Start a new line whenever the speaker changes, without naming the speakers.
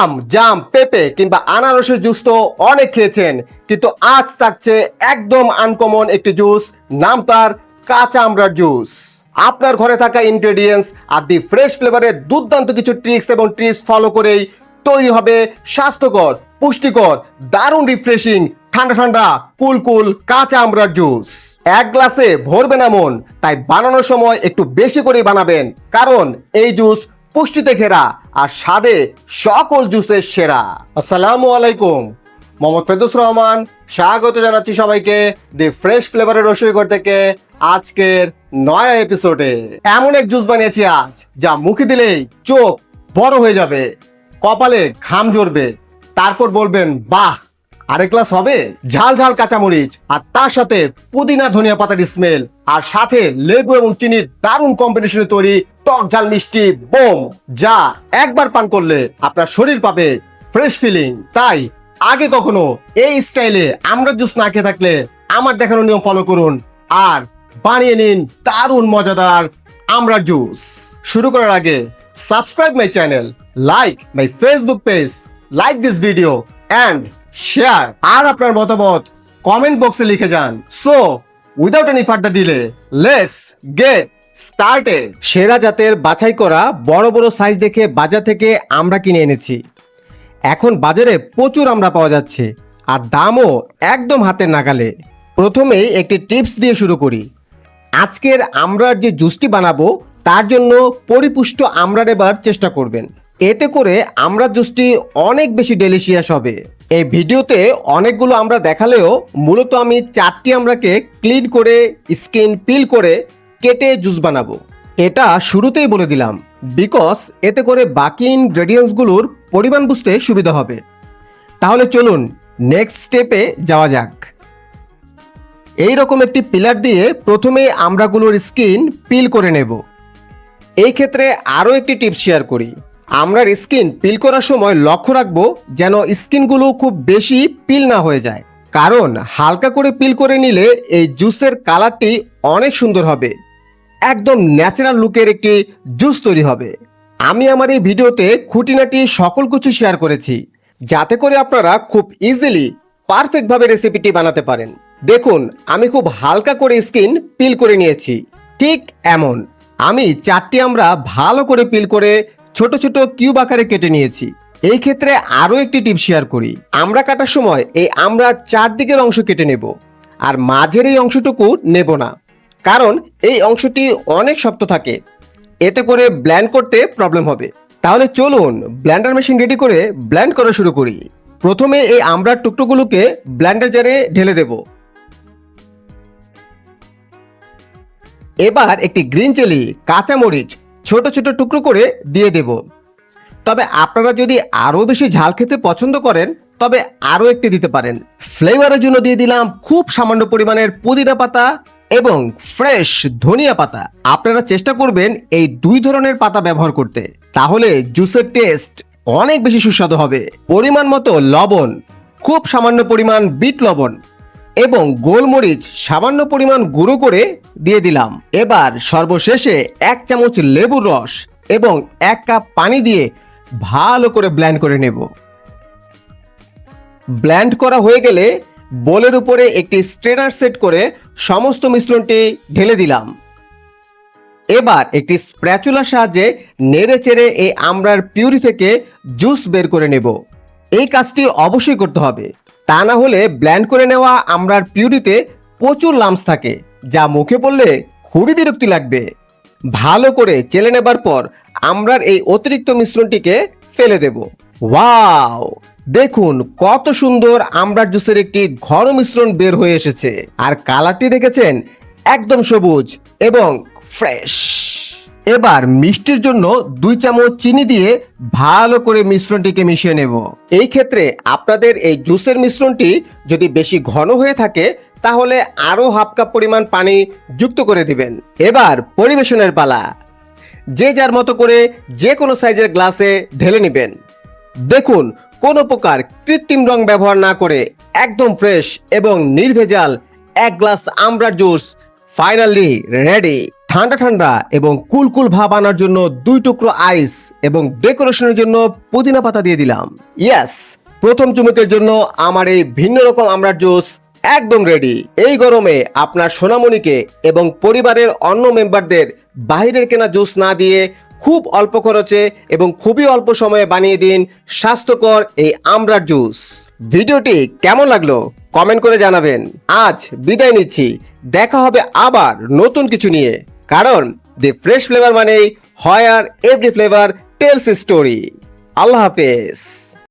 আম, জাম, পেঁপে কিংবা আনারসের জুস তো অনেক খেয়েছেন, কিন্তু আজ থাকছে একদম আনকমন একটি জুস নাম তার কাঁচা আমড়ার জুস আপনার ঘরে থাকা ইনগ্রেডিয়েন্টস আর দি ফ্রেশ ফ্লেভারের দুর্দান্ত কিছু ট্রিক্স এবং ট্রিক্স ফলো করেই তৈরি হবে স্বাস্থ্যকর, পুষ্টিকর, দারুণ রিফ্রেশিং ঠান্ডা ঠান্ডা, কুল কুল কাঁচা আমড়ার জুস এক গ্লাসে ভরবে না মন তাই বানানোর সময় একটু বেশি করে বানাবেন, কারণ এই জুস পুষ্টিতে ঘেরা আর স্বাদে সকল জুসের সেরা। আসসালামু আলাইকুম। মোহাম্মদ ফেদুস রহমান, স্বাগত জানাচ্ছি সবাইকে দি ফ্রেশ ফ্লেভারের রসইঘর থেকে আজকের নয়া এপিসোডে এমন এক জুস বানিয়েছি আজ, যা মুখে দিলেই চোখ বড় হয়ে যাবে, কপালে ঘাম ঝরবে, তারপর বলবেন, বাহ আরেক গ্লাস হবে ঝাল ঝাল কাঁচামরিচ, আর তার সাথে পুদিনা, ধনিয়া পাতার স্মেল আর সাথে লেবু এবং চিনির দারুণ কম্বিনেশনে তৈরি টক ঝাল মিষ্টি বোম, যা একবার পান করলে আপনার শরীর পাবে ফ্রেশ ফিলিং তাই আগে কখনো এই স্টাইলে আমরা জুস না খেয়ে থাকলে আমার দেখানো নিয়ম ফলো করুন, আর বানিয়ে নিন দারুণ মজাদার আমরা জুস শুরু করার আগে subscribe my channel like my Facebook page like this video and share আর আপনার মতামত কমেন্ট বক্সে লিখে যান। So without any further delay let's get started সেরা জাতের বাছাই করা বড় বড় সাইজ দেখে বাজার থেকে আমরা কিনে এনেছি। এখন বাজারে প্রচুর আমরা পাওয়া যাচ্ছে আর দামও একদম হাতের নাগালে। প্রথমেই একটি টিপস দিয়ে শুরু করি। আজকের আমরার যে জুসটি বানাবো, তার জন্য পরিপুষ্ট আমরা নেবার চেষ্টা করবেন। এতে করে আমরা জুসটি অনেক বেশি ডেলিশিয়াস হবে। এই ভিডিওতে অনেকগুলো আমরা দেখালেও মূলত আমি চারটি আমরাকে ক্লিন করে, স্কিন পিল করে কেটে জুস বানাবো। এটা শুরুতেই বলে দিলাম বিকজ এতে করে বাকি ইনগ্রেডিয়েন্টসগুলোর পরিমাণ বুঝতে সুবিধা হবে। তাহলে চলুন নেক্সট স্টেপে যাওয়া যাক। এই রকম একটি পিলার দিয়ে প্রথমে আমরাগুলোর স্কিন পিল করে নেব। এই ক্ষেত্রে আরও একটি টিপস শেয়ার করি। আমরার স্কিন পিল করার সময় লক্ষ্য রাখব যেন স্কিনগুলো খুব বেশি পিল না হয়ে যায়। কারণ হালকা করে পিল করে নিলে এই জুসের কালারটি অনেক সুন্দর হবে। একদম ন্যাচারাল লুকের একটি জুস তৈরি হবে। আমি আমার এই ভিডিওতে খুঁটিনাটি সকল কিছু শেয়ার করেছি, যাতে করে আপনারা খুব ইজিলি পারফেক্টভাবে রেসিপিটি বানাতে পারেন। দেখুন, আমি খুব হালকা করে স্কিন পিল করে নিয়েছি। ঠিক এমন। আমি চারটি আমরা ভালো করে পিল করে ছোট ছোট কিউব আকারে কেটে নিয়েছি। এই ক্ষেত্রে আরও একটি টিপ শেয়ার করি। আমরা কাটার সময় এই আমরা চারদিকের অংশ কেটে নেব, আর মাঝের এই অংশটুকু নেব না। কারণ এই অংশটি অনেক শক্ত থাকে। এতে করে ব্ল্যান্ড করতে প্রবলেম হবে। তাহলে চলুন ব্ল্যান্ডার মেশিন রেডি করে ব্ল্যান্ড করা শুরু করি। প্রথমে এই আমড়ার টুকটোগুলোকে ব্ল্যান্ডার জারে ঢেলে দেব। এবার একটি গ্রিন চিলি, কাঁচামরিচ ছোট ছোট টুকরো করে দিয়ে দেব। তবে আপনারা যদি আরও বেশি ঝাল খেতে পছন্দ করেন, তবে আরও একটি দিতে পারেন। ফ্লেভারের জন্য দিয়ে দিলাম খুব সামান্য পরিমাণের পুদিনা পাতা এবং ফ্রেশ ধনিয়া পাতা। আপনারা চেষ্টা করবেন এই দুই ধরনের পাতা ব্যবহার করতে। তাহলে জুসের টেস্ট অনেক বেশি সুস্বাদু হবে। পরিমাণ মতো লবণ, খুব সামান্য পরিমাণ বিট লবণ এবং গোলমরিচ সামান্য পরিমাণ গুঁড়ো করে দিয়ে দিলাম। এবার সর্বশেষে এক চামচ লেবুর রস এবং এক কাপ পানি দিয়ে ভালো করে ব্ল্যান্ড করে নেব। ব্ল্যান্ড করা হয়ে গেলে বোলের উপরে একটি স্ট্রেনার সেট করে সমস্ত মিশ্রণটি ঢেলে দিলাম। এবার একটি স্প্র্যাচুলার সাহায্যে নেড়ে চেড়ে এই আমড়ার পিউরি থেকে জুস বের করে নেব। এই কাজটি অবশ্যই করতে হবে। তা না হলে ব্ল্যান্ড করে নেওয়া আমড়ার পিউরিতে প্রচুর লামস থাকে, যা মুখে পড়লে খুবই বিরক্তি লাগবে। ভালো করে চেলে নেবার পর আমরার এই অতিরিক্ত মিশ্রণটিকে ফেলে দেব। ওয়াও! দেখুন কত সুন্দর আমড়ার জুসের একটি ঘন মিশ্রণ বের হয়ে এসেছে। আর কালারটি দেখেছেন একদম সবুজ এবং ফ্রেশ এবার মিষ্টির জন্য দুই চামচ চিনি দিয়ে ভালো করে মিশ্রণটিকে মিশিয়ে নেব। এই ক্ষেত্রে আপনাদের এই জুসের মিশ্রণটি যদি বেশি ঘন হয়ে থাকে, তাহলে আরও হাফ কাপ পরিমাণ পানি যুক্ত করে দিবেন। এবার পরিবেশনের পালা। যে যার মতো করে যে কোনো সাইজের গ্লাসে ঢেলে নেবেন। দেখুন, কোনো প্রকার কৃত্রিম রং ব্যবহার না করে একদম ফ্রেশ এবং নির্ভেজাল এক গ্লাস আমড়ার জুস ফাইনালি রেডি। ঠান্ডা ঠান্ডা এবং কুল কুল ভাব আনার জন্য দুই টুকরো আইস এবং ডেকোরেশনের জন্য পুদিনা পাতা দিয়ে দিলাম। ইয়াস প্রথম চুমুকের জন্য আমার এই ভিন্ন রকম আমরার জুস একদম রেডি এই গরমে আপনার সোনামণিকে এবং পরিবারের অন্য মেম্বারদের বাইরের কেনা জুস না দিয়ে খুব অল্প খরচে এবং খুবই অল্প সময়ে বানিয়ে দিন স্বাস্থ্যকর এই আমরার জুস। ভিডিওটি কেমন লাগল কমেন্ট করে জানাবেন। আজ বিদায় নিচ্ছি। দেখা হবে আবার নতুন কিছু নিয়ে। কারণ দি ফ্রেশ ফ্লেভার মানেই হয় আর এভরি ফ্লেভার টেলস স্টোরি আল্লাহ হাফেজ।